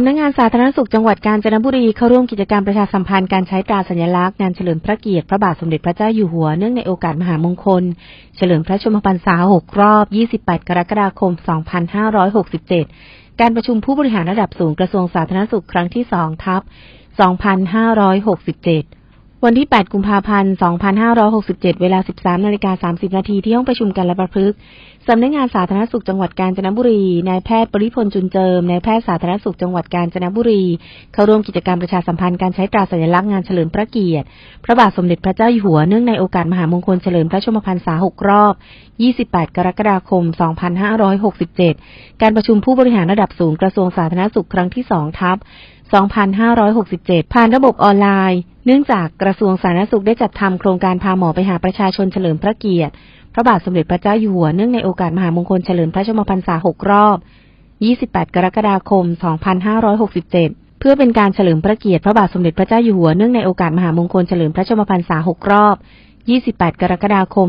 ำนักงานสาธารณสุขจังหวัดกาญจนบุรีเข้าร่วมกิจกรรมประชาสัมพันธ์การใช้ตราสัญลักษณ์งานเฉลิมพระเกียรติพระบาทสมเด็จพระเจ้าอยู่หัวเนื่องในโอกาสมหามงคล เฉลิมพระชนมพรรษา 6 รอบ 28 กรกฎาคม 2567 การประชุมผู้บริหารระดับสูงกระทรวงสาธารณสุขครั้งที่ 2 ทับ 2567 วันที่ 8 กุมภาพันธ์ 2567 เวลา 13นาฬิกา30 นาทีที่ห้องประชุมการละประพฤกษ์สำนักงานสาธารณสุขจังหวัดกาญจนบุรี นายแพทย์ปริพลจุนเจิม นายแพทย์สาธารณสุขจังหวัดกาญจนบุรี เข้าร่วมกิจกรรมประชาสัมพันธ์การใช้ตราสัญลักษณ์งานเฉลิมพระเกียรติ พระบาทสมเด็จพระเจ้าอยู่หัว เนื่องในโอกาสมหามงคลเฉลิมพระชนมพรรษา 6 รอบ 28 กรกฎาคม 2567 การประชุมผู้บริหารระดับสูงกระทรวงสาธารณสุขครั้งที่ 2 ทับ 2567 ผ่านระบบออนไลน์ เนื่องจากกระทรวงสาธารณสุขได้จัดทำโครงการพาหมอไปหาประชาชนเฉลิมพระเกียรติ พระบาทสมเด็จพระเจ้าอยู่หัว เนื่องในโอกาสมหามงคลเฉลิมพระชนมพรรษา 6 รอบ 28 กรกฎาคม 2567 เพื่อเป็นการเฉลิมพระเกียรติพระบาทสมเด็จพระเจ้าอยู่หัว เนื่องในโอกาสมหามงคลเฉลิมพระชนมพรรษา 6 รอบ 28 กรกฎาคม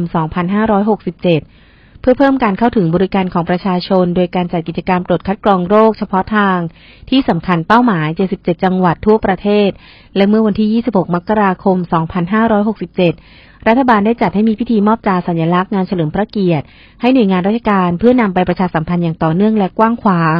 2567 พื่อเพิ่มการเข้าถึงบริการของประชาชน โดยการจัดกิจกรรมตรวจคัดกรองโรคเฉพาะทาง ที่สำคัญเป้าหมาย 77 จังหวัดทั่วประเทศ และเมื่อวันที่ 26 มกราคม 2567 รัฐบาลได้จัดให้มีพิธีมอบจาสัญลักษณ์งานเฉลิมพระเกียรติ ให้หน่วยงานราชการเพื่อนำไปประชาสัมพันธ์อย่างต่อเนื่องและกว้างขวาง